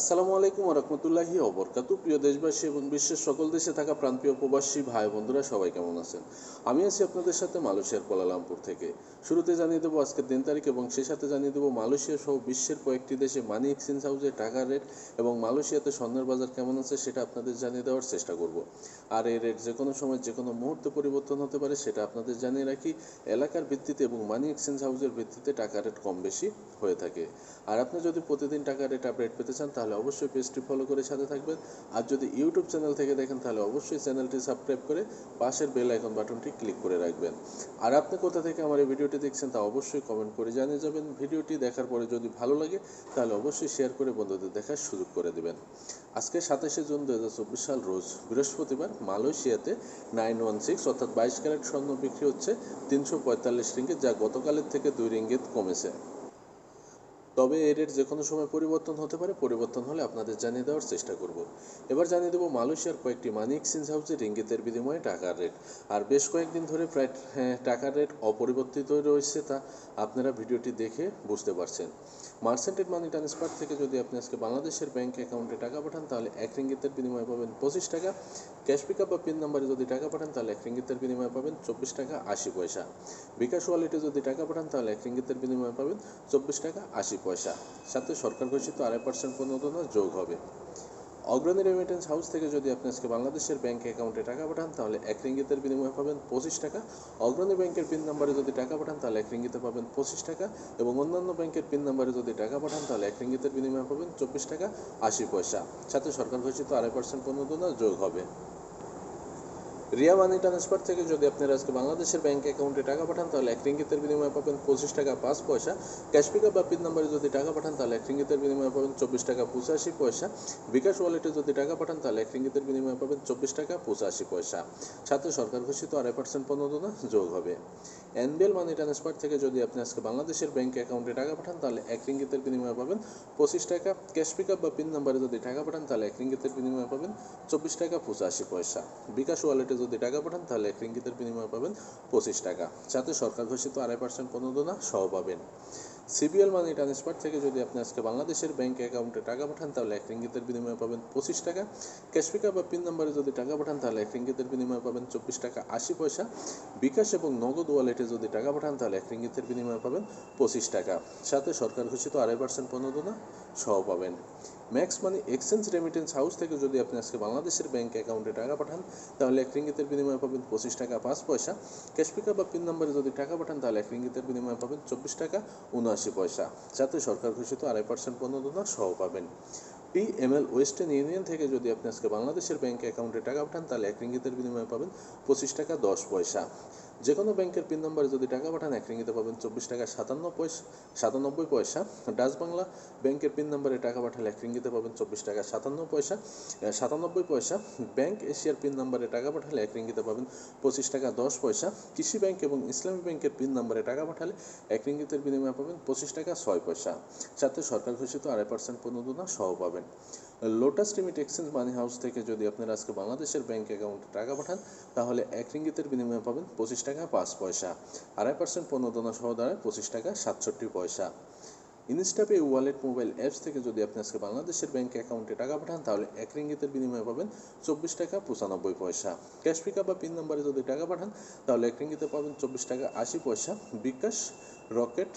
আসসালামু আলাইকুম রহমতুল্লাহি অবরকাতু প্রিয় দেশবাসী এবং বিশ্বের সকল দেশে থাকা প্রান্তীয় প্রবাসী ভাই বন্ধুরা, সবাই কেমন আছেন? আমি আছি আপনাদের সাথে মালয়েশিয়ার কোলালামপুর থেকে। শুরুতে জানিয়ে দেবো আজকের দিন তারিখ এবং সেই সাথে জানিয়ে দেবো মালয়েশিয়া সহ বিশ্বের কয়েকটি দেশে মানি এক্সচেঞ্জ হাউসে টাকার রেট এবং মালয়েশিয়াতে স্বর্ণের বাজার কেমন আছে সেটা আপনাদের জানিয়ে দেওয়ার চেষ্টা করব। আর এই রেট যে কোনো সময় যে কোনো মুহূর্তে পরিবর্তন হতে পারে সেটা আপনাদের জানিয়ে রাখি, এলাকার ভিত্তিতে এবং মানি এক্সচেঞ্জ হাউসের ভিত্তিতে টাকার রেট কম বেশি হয়ে থাকে। আর আপনি যদি প্রতিদিন টাকার রেট আপডেট পেতে চান তাহলে অবশ্যই পেজটি ফলো করে সাথে থাকবেন। আর যদি ইউটিউব চ্যানেল থেকে দেখেন, তাহলে অবশ্যই চ্যানেলটি সাবস্ক্রাইব করে পাশের বেল আইকন বাটনটি ক্লিক করে রাখবেন। আর আপনি কোথা থেকে আমার এই ভিডিওটি দেখছেন, তা অবশ্যই কমেন্ট করে জানিয়ে যাবেন। ভিডিওটি দেখার পরে যদি ভালো লাগে, তাহলে অবশ্যই শেয়ার করে বন্ধুদের দেখার সুযোগ করে দেবেন। আজকে সাতাশে জুন দু হাজার চব্বিশ সাল, রোজ বৃহস্পতিবার মালয়েশিয়াতে নাইন ওয়ান সিক্স অর্থাৎ বাইশ ক্যারেট স্বর্ণ বিক্রি হচ্ছে তিনশো পঁয়তাল্লিশ রিঙ্গিত, যা গতকালের থেকে দুই রিঙ্গিত কমেছে। তবে এর যে কোনো সময় পরিবর্তন হতে পারে পরিবর্তন হলে আপনাদের জানিয়ে দেওয়ার চেষ্টা করব। এবার জানিয়ে দেবো মালয়েশিয়ার কয়েকটি মানি এক্সচেঞ্জ হাউসে রিঙ্গিতের বিনিময়ে টাকার রেট আর বেশ কয়েকদিন ধরে প্রায় হ্যাঁ, টাকার রেট অপরিবর্তিত রয়েছে তা আপনারা ভিডিওটি দেখে বুঝতে পারছেন। মার্সেন্টেড মানি ট্রান্সফার থেকে যদি আপনি আজকে বাংলাদেশের ব্যাংক অ্যাকাউন্টে টাকা পাঠান তাহলে এক রিঙ্গিতের বিনিময়ে পাবেন পঁচিশ টাকা। ক্যাশ পিকআপ বা পিন নাম্বারে যদি টাকা পাঠান তাহলে এক রিঙ্গিতের বিনিময়ে পাবেন চব্বিশ টাকা আশি পয়সা। বিকাশ ওয়ালেটে যদি টাকা পাঠান তাহলে এক রিঙ্গিতের বিনিময়ে পাবেন চব্বিশ টাকা আশি পয়সা। সাথে সরকার ঘোষিত আড়াই পার্সেন্ট প্রণোদনা যোগ হবে। অগ্রণী রেমিটেন্স হাউস থেকে যদি আপনি আজকে বাংলাদেশের ব্যাংক অ্যাকাউন্টে টাকা পাঠান, তাহলে এক রিঙ্গিতের বিনিময়ে পাবেন পঁচিশ টাকা। অগ্রণী ব্যাংকের পিন নাম্বারে যদি টাকা পাঠান, তাহলে এক রিঙ্গিতে পাবেন পঁচিশ টাকা। এবং অন্যান্য ব্যাংকের পিন নাম্বারে যদি টাকা পাঠান, তাহলে এক রিঙ্গিতের বিনিময়ে পাবেন চব্বিশ টাকা আশি পয়সা। সাথে সরকার ঘোষিত আড়াই পার্সেন্ট প্রণোদনা যোগ হবে। রিয়া মানি ট্রান্সফার থেকে যদি আপনারা আজকে বাংলাদেশের ব্যাংক অ্যাকাউন্টে টাকা পাঠান, তাহলে এক রিঙ্গিতের বিনিময়ে পাবেন পঁচিশ টাকা পাঁচ পয়সা। ক্যাশ পিকআপ বা পিন নাম্বারে যদি টাকা পাঠান, তাহলে এক রিঙ্গিতের বিনিময়ে পাবেন চব্বিশ টাকা পঁচাশি পয়সা। বিকাশ ওয়ালেটে যদি টাকা পাঠান, তাহলে এক রিঙ্গিতের বিনিময়ে পাবেন চব্বিশ টাকা পঁচাশি পয়সা। সাথে সরকার ঘোষিত আড়াই পার্সেন্ট প্রণোদনা যোগ হবে। এনবিএল মানি ট্রান্সফার থেকে যদি আপনি আজকে বাংলাদেশের ব্যাংক অ্যাকাউন্টে টাকা পাঠান, তাহলে এক রিঙ্গিতের বিনিময়ে পাবেন পঁচিশ টাকা। ক্যাশ পিকআপ বা পিন নাম্বারে যদি টাকা পাঠান, তাহলে এক রিঙ্গিতের বিনিময়ে পাবেন চব্বিশ টাকা পঁচাশি পয়সা। বিকাশ ওয়ালেটে যদি টাকা পাঠান, তাহলে এক রিঙ্গিতের বিনিময়ে পাবেন পঁচিশ টাকা। সাথে সরকার ঘোষিত আড়াই পার্সেন্ট প্রণোদনা সহ পাবেন। সিবিএল মানি ট্রান্সফার থেকে যদি আপনি আজকে বাংলাদেশের ব্যাংক অ্যাকাউন্টে টাকা পাঠান, তাহলে এক রিঙ্গিতের বিনিময়ে পাবেন পঁচিশ টাকা। ক্যাশ পিকআপ বা পিন নাম্বারে যদি টাকা পাঠান, তাহলে এক রিঙ্গিতের বিনিময়ে পাবেন চব্বিশ টাকা আশি পয়সা। বিকাশ এবং নগদ ওয়ালেটে যদি টাকা পাঠান, তাহলে এক রিঙ্গিতের বিনিময়ে পাবেন পঁচিশ টাকা। সাথে সরকার ঘোষিত আড়াই পার্সেন্ট প্রণোদনা সহ পাবেন। Max money exchange remittance house থেকে যদি আপনি আজকে বাংলাদেশের ব্যাংক অ্যাকাউন্টে টাকা পাঠান, তাহলে এক রিঙ্গিতের বিনিময়ে পাবেন পঁচিশ টাকা পাঁচ পয়সা। ক্যাশ পিকআপ বা পিন নম্বরে যদি টাকা পাঠান, তাহলে এক রিঙ্গিতের বিনিময়ে পাবেন চব্বিশ টাকা উনআশি পয়সা। যাতে সরকার ঘোষিত আড়াই পার্সেন্ট প্রণোদনা সহ পাবেন। পিএমএল ওয়েস্টার্ন ইউনিয়ন থেকে যদি আপনি আজকে বাংলাদেশের ব্যাংক অ্যাকাউন্টে টাকা পাঠান, তাহলে এক রিঙ্গিতের বিনিময়ে পাবেন পঁচিশ টাকা দশ পয়সা। যে কোনো ব্যাংকের পিন নম্বরে যদি টাকা পাঠান, এক রিঙ্গিতে পাবেন চব্বিশ টাকা সাতান্ন পয়সা, সাতানব্বই পয়সা। ডাচ বাংলা ব্যাংকের পিন নম্বরে টাকা পাঠালে এক রিঙ্গিতে পাবেন চব্বিশ টাকা সাতান্ন পয়সা সাতানব্বই পয়সা। ব্যাংক এশিয়ার পিন নাম্বারে টাকা পাঠালে এক রিঙ্গিতে পাবেন পঁচিশ টাকা দশ পয়সা। কৃষি ব্যাংক এবং ইসলামী ব্যাংকের পিন নাম্বারে টাকা পাঠালে এক রিঙ্গিতের বিনিময়ে পাবেন পঁচিশ টাকা ছয় পয়সা। সাথে সরকার ঘোষিত আড়াই পার্সেন্ট প্রণোদনা সহ পাবেন। Lotus limit exchange money house থেকে যদি আপনারা আজকে বাংলাদেশের ব্যাংক অ্যাকাউন্টে টাকা পাঠান, তাহলে এক রিঙ্গিতের বিনিময়ে পাবেন পঁচিশ টাকা পাঁচ পয়সা। আড়াই পার্সেন্ট পণ্য প্রণোদনা সহ দাঁড়ায় পঁচিশ টাকা সাতষট্টি পয়সা। ইনস্টাপে ওয়ালেট মোবাইল অ্যাপস থেকে যদি আপনি আজকে বাংলাদেশের ব্যাংক অ্যাকাউন্টে টাকা পাঠান, তাহলে এক রিঙ্গিতের বিনিময়ে পাবেন চব্বিশ টাকা পঁচানব্বই পয়সা। ক্যাশ পিকআপ বা পিন নাম্বারে যদি টাকা পাঠান, তাহলে এক রিঙ্গিতে পাবেন চব্বিশ টাকা আশি পয়সা। বিকাশ, রকেট,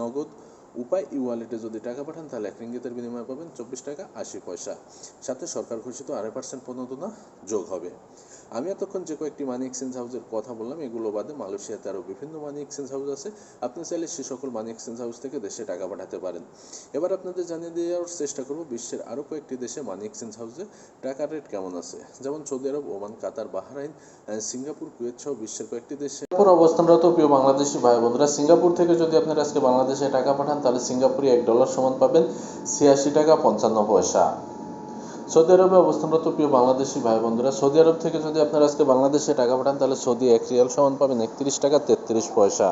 নগদ উপায় ই ওয়ালেটে যদি টাকা পাঠান, তাহলে এক রিঙ্গিতের বিনিময়ে পাবেন চব্বিশ টাকা আশি পয়সা। সাথে সরকার ঘোষিত আড়াই পার্সেন্ট প্রণোদনা যোগ হবে। আমি এতক্ষণ যে কয়েকটি মানি এক্সচেঞ্জ হাউসের কথা বললাম, এগুলো বাদে মালয়েশিয়াতে আরও বিভিন্ন মানি এক্সচেঞ্জ হাউস আছে। আপনি চাইলে সে সকল মানি এক্সচেঞ্জ হাউস থেকে দেশে টাকা পাঠাতে পারেন। এবার আপনাদের জানিয়ে দেওয়ার চেষ্টা করব বিশ্বের আরও কয়েকটি দেশে মানি এক্সচেঞ্জ হাউসে টাকার রেট কেমন আছে। যেমন Saudi Arab, Oman, Qatar, Bahrain Singapore, Kuwait সহ বিশ্বের কয়েকটি দেশে। অবস্থানরত প্রিয় বাংলাদেশি ভাই বোনরা সিঙ্গাপুর থেকে যদি আপনারা আজকে বাংলাদেশে টাকা পাঠান, তাহলে সিঙ্গাপুরে এক ডলার সমান পাবেন ছিয়াশি টাকা পঞ্চান্ন পয়সা। সৌদি আরবে অবস্থানরত প্রিয় বাংলাদেশি ভাই বন্ধুরা। সৌদি আরব থেকে যদি আপনারা আজকে বাংলাদেশে টাকা পাঠান, তাহলে সৌদি এক রিয়াল সমান পাবেন একত্রিশ টাকা তেত্রিশ পয়সা।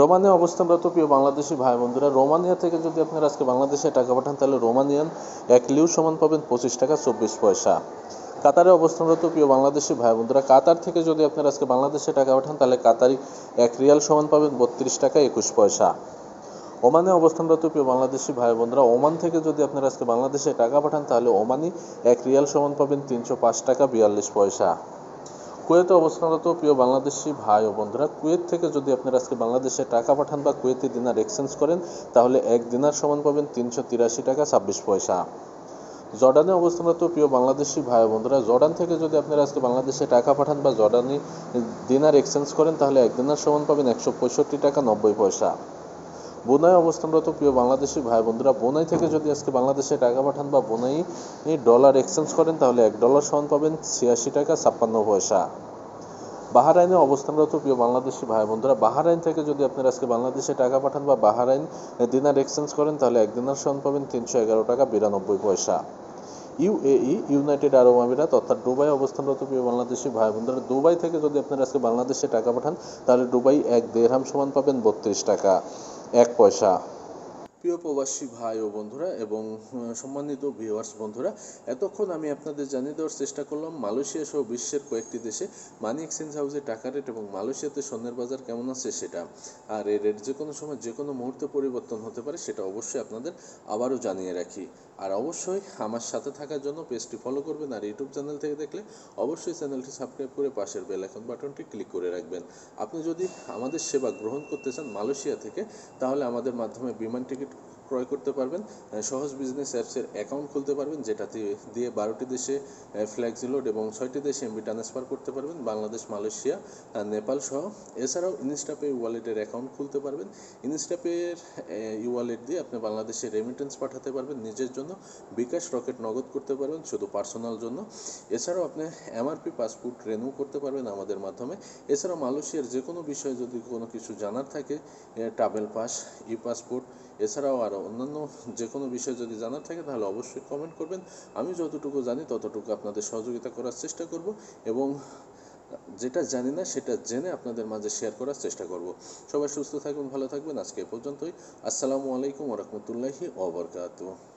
রোমানিয়া অবস্থানরত প্রিয় বাংলাদেশি ভাই বন্ধুরা। রোমানিয়া থেকে যদি আপনারা আজকে বাংলাদেশে টাকা পাঠান, তাহলে রোমানিয়ান এক লিউ সমান পাবেন পঁচিশ টাকা চব্বিশ পয়সা। কাতারে অবস্থানরত প্রিয় বাংলাদেশি ভাই বন্ধুরা। কাতার থেকে যদি আপনারা আজকে বাংলাদেশে টাকা পাঠান, তাহলে কাতারি এক রিয়াল সমান পাবেন বত্রিশ টাকা একুশ পয়সা। ওমানে অবস্থানরত প্রিয় বাংলাদেশি ভাই বোনরা, ওমান থেকে যদি আপনারা আজকে বাংলাদেশে টাকা পাঠান, তাহলে ওমানি এক রিয়াল সমান পাবেন তিনশো পাঁচ টাকা বিয়াল্লিশ পয়সা। কুয়েতে অবস্থানরত প্রিয় বাংলাদেশি ভাই ও বন্ধুরা কুয়েত থেকে যদি আপনারা আজকে বাংলাদেশে টাকা পাঠান বা কুয়েতে দিনার এক্সচেঞ্জ করেন, তাহলে এক দিনার সমান পাবেন তিনশো তিরাশি টাকা ছাব্বিশ পয়সা। জর্ডানে অবস্থানরত প্রিয় বাংলাদেশি ভাই বন্ধুরা জর্ডান থেকে যদি আপনারা আজকে বাংলাদেশে টাকা পাঠান বা জর্ডানি দিনার এক্সচেঞ্জ করেন, তাহলে এক দিনার সমান পাবেন একশো পঁয়ষট্টি টাকা নব্বই পয়সা। বোনাই অবস্থানরত প্রিয় বাংলাদেশি ভাই বন্ধুরা। বোনাই থেকে যদি আজকে বাংলাদেশে টাকা পাঠান বা বোনাই ডলার এক্সচেঞ্জ করেন, তাহলে এক ডলার সমান পাবেন ছিয়াশি টাকা ছাপ্পান্ন পয়সা। বাহারাইনে অবস্থানরত প্রিয় বাংলাদেশি ভাই বন্ধুরা। বাহারাইন থেকে যদি আপনারা আজকে বাংলাদেশে টাকা পাঠান বা বাহারাইন দিনার এক্সচেঞ্জ করেন, তাহলে এক দিনার সমান পাবেন তিনশো এগারো টাকা বিরানব্বই পয়সা। ইউএই ইউনাইটেড আরব আমিরাত অর্থাৎ দুবাই অবস্থানরত প্রিয় বাংলাদেশি ভাই বন্ধুরা। দুবাই থেকে যদি আপনারা আজকে বাংলাদেশে টাকা পাঠান, তাহলে দুবাই এক দেড়হাম সমান পাবেন বত্রিশ টাকা। এক পয়সা প্রিয় প্রবাসী ভাই ও বন্ধুরা এবং সম্মানিত ভিউয়ার্স বন্ধুরা, এতক্ষণ আমি আপনাদের জানিয়ে দেওয়ার চেষ্টা করলাম মালয়েশিয়া সহ বিশ্বের কয়েকটি দেশে মানি এক্সচেঞ্জ হাউসে টাকা রেট এবং মালয়েশিয়াতে স্বর্ণের বাজার কেমন আছে সেটা। আর এই রেট যে কোনো সময় যে কোনো মুহূর্তে পরিবর্তন হতে পারে সেটা অবশ্যই আপনাদের আবারও জানিয়ে রাখি। আর অবশ্যই আমার সাথে থাকার জন্য পেজটি ফলো করবেন আর ইউটিউব চ্যানেল থেকে দেখলে অবশ্যই চ্যানেলটি সাবস্ক্রাইব করে পাশের বেল আইকন বাটনটি ক্লিক করে রাখবেন। আপনি যদি আমাদের সেবা গ্রহণ করতে চান মালয়েশিয়া থেকে, তাহলে আমাদের মাধ্যমে বিমান টিকিট ক্রয় করতে পারবেন। সহজ বিজনেস অ্যাপসের অ্যাকাউন্ট খুলতে পারবেন, যেটাতে দিয়ে বারোটি দেশে ফ্ল্যাক্সি লোড এবং ছয়টি দেশে এমবি ট্রান্সফার করতে পারবেন, বাংলাদেশ, মালয়েশিয়া নেপাল সহ। এছাড়াও ইনস্টাপে ওয়ালেটের অ্যাকাউন্ট খুলতে পারবেন। ইনস্টাপের ই ওয়ালেট দিয়ে আপনি বাংলাদেশে রেমিটেন্স পাঠাতে পারবেন নিজের জন্য। বিকাশ রকেট নগদ করতে পারবেন শুধু পার্সোনাল জন্য। এছাড়াও আপনি এমআরপি পাসপোর্ট রেনিউ করতে পারবেন আমাদের মাধ্যমে। এছাড়াও মালয়েশিয়ার যে কোনো বিষয়ে যদি কোনো কিছু জানার থাকে ট্রাভেল পাস ই পাসপোর্ট এছাড়াও আরও অন্যান্য যে কোনো বিষয় যদি জানার থাকে, তাহলে অবশ্যই কমেন্ট করবেন। আমি যতটুকু জানি, ততটুকু আপনাদের সহযোগিতা করার চেষ্টা করব এবং যেটা জানি না, সেটা জেনে আপনাদের মাঝে শেয়ার করার চেষ্টা করব। সবাই সুস্থ থাকবেন ভালো থাকবেন। আজকে এ পর্যন্তই। আসসালামু আলাইকুম ওরহমতুল্লাহি ওবরকাতু